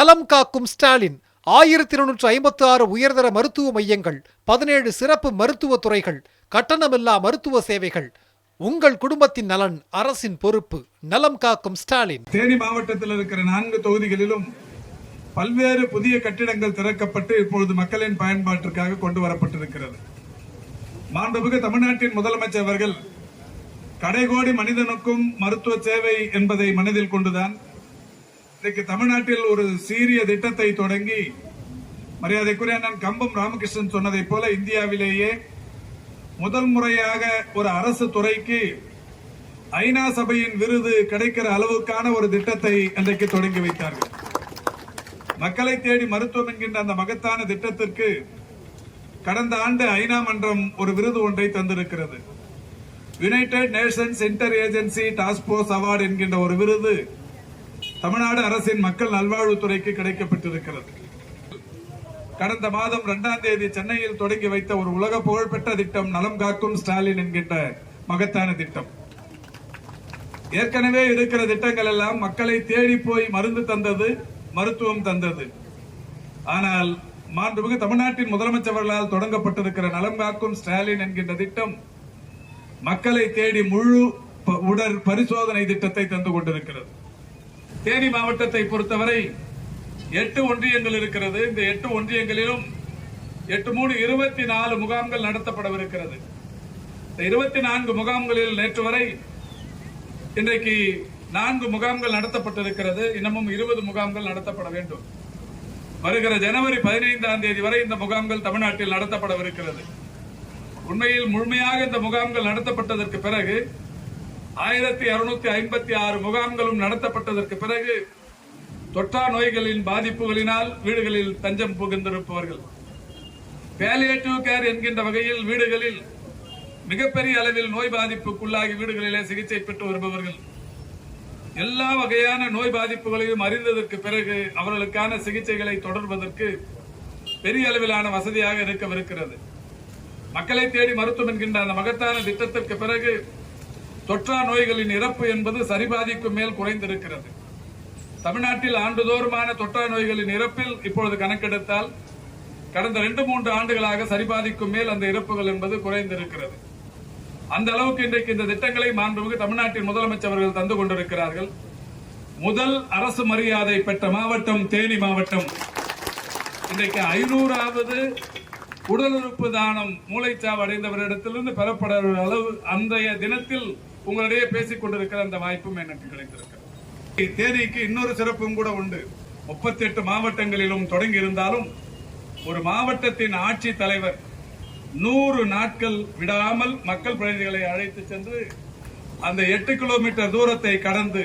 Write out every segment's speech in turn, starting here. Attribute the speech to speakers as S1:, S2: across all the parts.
S1: நலம் காக்கும் ஸ்டாலின். ஆயிரத்தி இருநூற்று ஐம்பத்தி ஆறு உயர்தர மருத்துவ மையங்கள் பதினேழு சிறப்பு மருத்துவ துறைகள் கட்டணமில்லா மருத்துவ சேவைகள். உங்கள் குடும்பத்தின் நலன் அரசின் பொறுப்பு. நலம் காக்கும் ஸ்டாலின்.
S2: தேனி மாவட்டத்தில் இருக்கிற நான்கு தொகுதிகளிலும் பல்வேறு புதிய கட்டிடங்கள் திறக்கப்பட்டு இப்பொழுது மக்களின் பயன்பாட்டிற்காக கொண்டு வரப்பட்டிருக்கிறது. மாண்புமிகு தமிழ்நாட்டின் முதலமைச்சர் அவர்கள் கடைகோடி மனிதனுக்கும் மருத்துவ சேவை என்பதை மனதில் கொண்டுதான் இன்றைக்கு தமிழ்நாட்டில் ஒரு சீரிய திட்டத்தை தொடங்கி மரியாதைக்குரிய அண்ணன் கம்பம் ராமகிருஷ்ணன் சொன்னதைப் போல இந்தியாவிலேயே முதல் முறையாக ஒரு அரசு துறைக்கு ஐநா சபையின் விருது கிடைக்கிற அளவுக்கான ஒரு திட்டத்தை இன்றைக்கு தொடங்கி வைத்தார்கள். மக்களை தேடி மருத்துவம் என்கின்ற அந்த மகத்தான திட்டத்திற்கு கடந்த ஆண்டு ஐநா மன்றம் ஒரு விருது ஒன்றை தந்திருக்கிறது. United Nations inter agency task force award என்கின்ற ஒரு விருது தமிழ்நாடு அரசின் மக்கள் நல்வாழ்வுத்துறைக்கு கிடைக்கப்பட்டிருக்கிறது. கடந்த மாதம் இரண்டாம் தேதி சென்னையில் தொடங்கி வைத்த ஒரு உலக புகழ்பெற்ற திட்டம் நலம் காக்கும் ஸ்டாலின் என்கின்ற மகத்தான திட்டம். ஏற்கனவே இருக்கிற திட்டங்கள் எல்லாம் மக்களை தேடி போய் மருந்து தந்தது மருத்துவம் தந்தது. ஆனால் மாண்புமிகு தமிழ்நாட்டின் முதலமைச்சர்களால் தொடங்கப்பட்டிருக்கிற நலம் காக்கும் ஸ்டாலின் என்கின்ற திட்டம் மக்களை தேடி முழு ப- உடற் பரிசோதனை திட்டத்தை தந்து கொண்டிருக்கிறது. தேனி மாவட்டத்தை பொறுத்தவரை எட்டு ஒன்றியங்கள் இருக்கிறது. இந்த எட்டு ஒன்றியங்களிலும் எட்டு மூணு இருபத்தி நாலு முகாம்கள் நடத்தப்படவிருக்கிறது. இந்த இருபத்தி நான்கு முகாம்களில் நேற்று வரை இன்றைக்கு நான்கு முகாம்கள் நடத்தப்பட்டிருக்கிறது. இன்னமும் இருபது முகாம்கள் நடத்தப்பட வேண்டும். வருகிற ஜனவரி பதினைந்தாம் தேதி வரை இந்த முகாம்கள் தமிழ்நாட்டில் நடத்தப்படவிருக்கிறது. உண்மையில் முழுமையாக இந்த முகாம்கள் நடத்தப்பட்டதற்கு பிறகு ஆயிரத்தி இருநூத்தி ஐம்பத்தி ஆறு முகாம்களும் நடத்தப்பட்டதற்கு பிறகு தொற்றா நோய்களின் பாதிப்புகளினால் வீடுகளில் தஞ்சம் புகுந்திருப்பவர்கள். பேலியேட்டிவ் கேர் என்கின்ற வகையில் வீடுகளில் மிகப்பெரிய அளவில் நோய் பாதிப்புக்குள்ளாகி வீடுகளிலே சிகிச்சை பெற்று வருபவர்கள். எல்லா வகையான நோய் பாதிப்புகளையும் அறிந்ததற்கு பிறகு அவர்களுக்கான சிகிச்சைகளை தொடர்வதற்கு பெரிய அளவிலான வசதியாக இருக்கவிருக்கிறது. மக்களை தேடி மருத்துவம் என்கின்ற அந்த மகத்தான திட்டத்திற்கு பிறகு தொற்றா நோய்களின் இறப்பு என்பது சரிபாதிக்கும் மேல் குறைந்திருக்கிறது. தமிழ்நாட்டில் ஆண்டுதோறுமான தொற்றா நோய்களின் இறப்பில் இப்பொழுது கணக்கெடுத்தால் கடந்த ரெண்டு மூன்று ஆண்டுகளாக சரிபாதிக்கும் மேல் அந்த இறப்புகள் என்பது குறைந்திருக்கிறது. அந்த அளவுக்கு இன்றைக்கு இந்த திட்டங்களை மாண்புமிகு தமிழ்நாட்டின் முதலமைச்சர் அவர்கள் தந்து கொண்டிருக்கிறார்கள். முதல் அரசு மரியாதை பெற்ற மாவட்டம் தேனி மாவட்டம். இன்றைக்கு ஐநூறாவது உடலுறுப்பு தானம் மூளைச்சாவு அடைந்தவரிடத்திலிருந்து பெறப்பட அளவு அன்றைய தினத்தில் உங்களிடையே பேசிக் கொண்டிருக்கிற அந்த வாய்ப்பும் எனக்கு கிடைத்திருக்கிறது. தேதிக்கு இன்னொரு சிறப்பும் கூட உண்டு. முப்பத்தி எட்டு மாவட்டங்களிலும் தொடங்கி இருந்தாலும் ஒரு மாவட்டத்தின் ஆட்சி தலைவர் நூறு நாட்கள் விடாமல் மக்கள் பிரதிநிதிகளை அழைத்து சென்று அந்த எட்டு கிலோமீட்டர் தூரத்தை கடந்து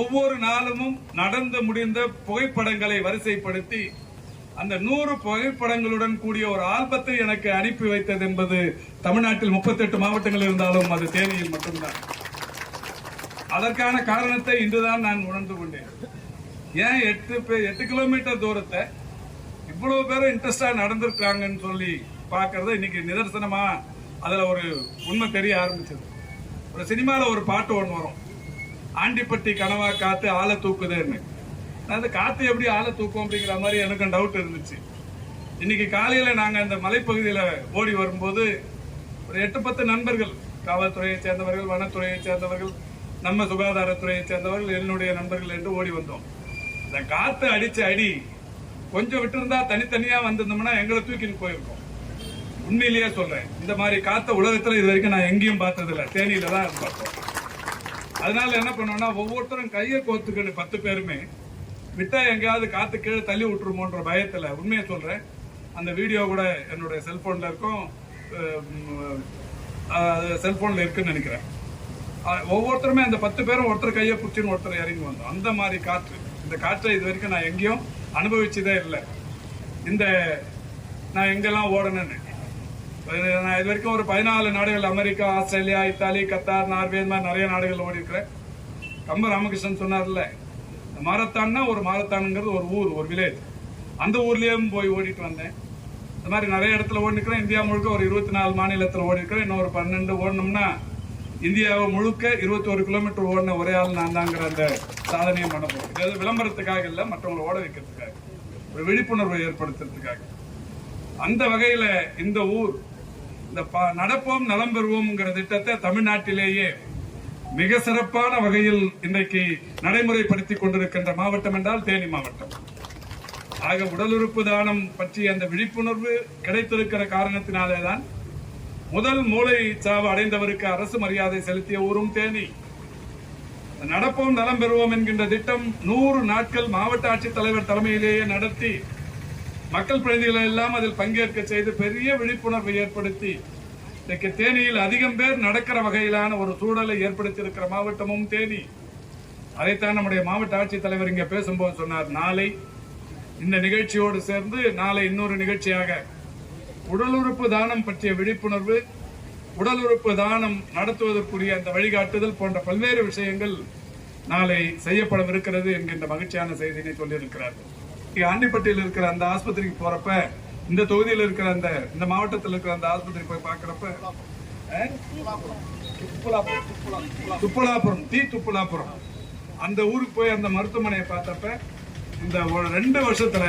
S2: ஒவ்வொரு நாளும் நடந்து முடிந்த புகைப்படங்களை வரிசைப்படுத்தி அந்த நூறு புகைப்படங்களுடன் கூடிய ஒரு ஆல்பத்தை எனக்கு அனுப்பி வைத்தது என்பது தமிழ்நாட்டில் 38 மாவட்டங்கள் இருந்தாலும் அது தேனியில் மட்டும்தான். அதற்கான காரணத்தை இன்றுதான் நான் உணர்ந்து கொண்டேன். ஏன் எட்டு எட்டு கிலோமீட்டர் தூரத்தை இவ்வளவு பேரும் இன்ட்ரெஸ்டா நடந்திருக்காங்கன்னு சொல்லி பார்க்கறது இன்னைக்கு நிதர்சனமா அதுல ஒரு உண்மை தெரிய ஆரம்பிச்சது. ஒரு சினிமால ஒரு பாட்டு ஒன்று வரும். ஆண்டிப்பட்டி கனவா காத்து ஆளை தூக்குதுன்னு. அந்த காற்று எப்படி ஆளை தூக்கும் அப்படிங்கிற மாதிரி எனக்கும் டவுட் இருந்துச்சு. இன்னைக்கு காலையில் நாங்கள் அந்த மலைப்பகுதியில் ஓடி வரும்போது ஒரு எட்டு பத்து நண்பர்கள் காவல்துறையை சேர்ந்தவர்கள் வனத்துறையை சேர்ந்தவர்கள் நம்ம சுகாதாரத்துறையை சேர்ந்தவர்கள் என்னுடைய நண்பர்கள் என்று ஓடி வந்தோம். இந்த காற்று அடித்த அடி கொஞ்சம் விட்டுருந்தா தனித்தனியாக வந்திருந்தோம்னா எங்களை தூக்கின்னு போயிருக்கோம். உண்மையிலேயே சொல்கிறேன் இந்த மாதிரி காத்த உலகத்தில் இது வரைக்கும் நான் எங்கேயும் பார்த்ததில்ல. தேனியில் தான் பார்த்தோம். அதனால என்ன பண்ணோம்னா ஒவ்வொருத்தரும் கையை கோத்துக்கணும் பத்து பேருமே விட்டா எங்கேயாவது காத்து கீழே தள்ளி விட்டுருமோன்ற பயத்தில் உண்மையை சொல்கிறேன் அந்த வீடியோ கூட என்னுடைய செல்ஃபோனில் இருக்கும். செல்ஃபோனில் இருக்குன்னு நினைக்கிறேன். ஒவ்வொருத்தருமே அந்த பத்து பேரும் ஒருத்தர் கையை பிடிச்சின்னு ஒருத்தர் இறங்கி வந்தோம். அந்த மாதிரி காற்று. இந்த காற்றை இது வரைக்கும் நான் எங்கேயும் அனுபவிச்சதே இல்லை. இந்த நான் எங்கெல்லாம் ஓடணும்னு நான் இது வரைக்கும் ஒரு பதினாலு நாடுகள் America Australia Italy Qatar Norway இந்த மாதிரி நிறைய நாடுகள் ஓடி இருக்கிறேன் கம்ப ராமகிருஷ்ணன் சொன்னார்ல மாரத்தான்னா ஒரு மாரத்தானுங்கிறது ஒரு ஊர் ஒரு வில்லேஜ் அந்த ஊர்லேயும் போய் ஓடிட்டு வந்தேன். இந்த மாதிரி நிறைய இடத்துல ஓடிக்கிறேன் இந்தியா முழுக்க ஒரு இருபத்தி நாலு மாநிலத்தில் ஓடிக்கிறேன் இன்னும் ஒரு பன்னெண்டு ஓடணும்னா இந்தியாவை முழுக்க 21 கிலோமீட்டர் ஓடின ஒரே ஆள் நான் தாங்கிற அந்த சாதனையை பண்ண போறோம் இது விளம்பரத்துக்காக இல்லை மற்றவங்களை ஓட வைக்கிறதுக்காக. ஒரு விழிப்புணர்வை ஏற்படுத்துறதுக்காக. அந்த வகையில் இந்த ஊர் இந்த ப- நடப்போம் நலம் பெறுவோம்ங்கிற திட்டத்தை தமிழ்நாட்டிலேயே மிக சிறப்பான வகையில் இன்றைக்கு நடைமுறைப்படுத்திக் கொண்டிருக்கின்ற மாவட்டம் என்றால் தேனி மாவட்டம். ஆக உடல் உறுப்பு தானம் பற்றிய அந்த விழிப்புணர்வு கிடைத்திருக்கிற காரணத்தினாலே தான் முதல் மூளை சாவு அடைந்தவருக்கு அரசு மரியாதை செலுத்திய ஊரும் தேனி. நடப்போம் நலம் பெறுவோம் என்கின்ற திட்டம் நூறு நாட்கள் மாவட்ட ஆட்சித்தலைவர் தலைமையிலேயே நடத்தி மக்கள் பிரதிநிதிகளை எல்லாம் அதில் பங்கேற்க செய்து பெரிய விழிப்புணர்வை ஏற்படுத்தி இன்றைக்கு தேனியில் அதிகம் பேர் நடக்கிற வகையிலான ஒரு சூழலை ஏற்படுத்தியிருக்கிற மாவட்டமும் தேனி. அதைத்தான் நம்முடைய மாவட்ட ஆட்சித்தலைவர் இங்கே பேசும்போது சொன்னார். நாளை இந்த நிகழ்ச்சியோடு சேர்ந்து நாளை இன்னொரு நிகழ்ச்சியாக உடல் உறுப்பு தானம் பற்றிய விழிப்புணர்வு உடல் உறுப்பு தானம் நடத்துவதற்குரிய அந்த வழிகாட்டுதல் போன்ற பல்வேறு விஷயங்கள் நாளை செய்யப்படவிருக்கிறது என்கின்ற மகிழ்ச்சியான செய்தியை சொல்லியிருக்கிறார். இங்கே ஆண்டிப்பட்டியில் இருக்கிற அந்த ஆஸ்பத்திரிக்கு போறப்ப இந்த தொகுதியில் இருக்கிற அந்த இந்த மாவட்டத்தில் இருக்கிற அந்த ஆஸ்பத்திரி போய் பார்க்குறப்ப துப்புலாபுரம் தீ துப்புலாபுரம். அந்த ஊருக்கு போய் அந்த மருத்துவமனையை பார்த்தப்ப இந்த ஒரு ரெண்டு வருஷத்துல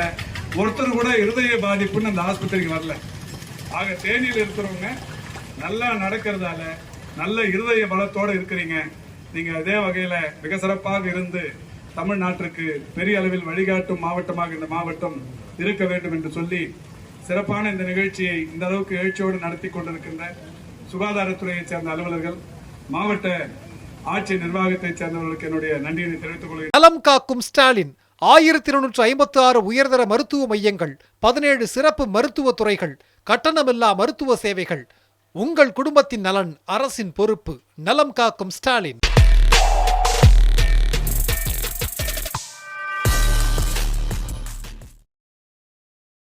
S2: ஒருத்தர் கூட இருதய பாதிப்புன்னு அந்த ஆஸ்பத்திரிக்கு வரல. ஆக தேனியில் இருக்கிறவங்க நல்லா நடக்கிறதால நல்ல இருதய பலத்தோடு இருக்கிறீங்க. நீங்கள் அதே வகையில் மிக சிறப்பாக இருந்து தமிழ்நாட்டிற்கு பெரிய அளவில் வழிகாட்டும் மாவட்டமாக இந்த மாவட்டம் இருக்க வேண்டும் என்று சொல்லி சிறப்பான இந்த நிகழ்ச்சியை இந்த அளவுக்கு எழுச்சியோடு நடத்தி கொண்டிருக்கின்ற சுகாதாரத்துறையைச் சேர்ந்த அலுவலர்கள் மாவட்ட ஆட்சி நிர்வாகத்தைச் சேர்ந்தவர்களுக்கு என்னுடைய நன்றியினை தெரிவித்துக் கொள்கிறேன்.
S1: நலம் காக்கும் ஸ்டாலின் ஆயிரத்தி இருநூற்று ஐம்பத்தி ஆறு உயர்தர மருத்துவ மையங்கள் பதினேழு சிறப்பு மருத்துவ துறைகள் கட்டணமில்லா மருத்துவ சேவைகள். உங்கள் குடும்பத்தின் நலன் அரசின் பொறுப்பு. நலம் காக்கும் ஸ்டாலின்.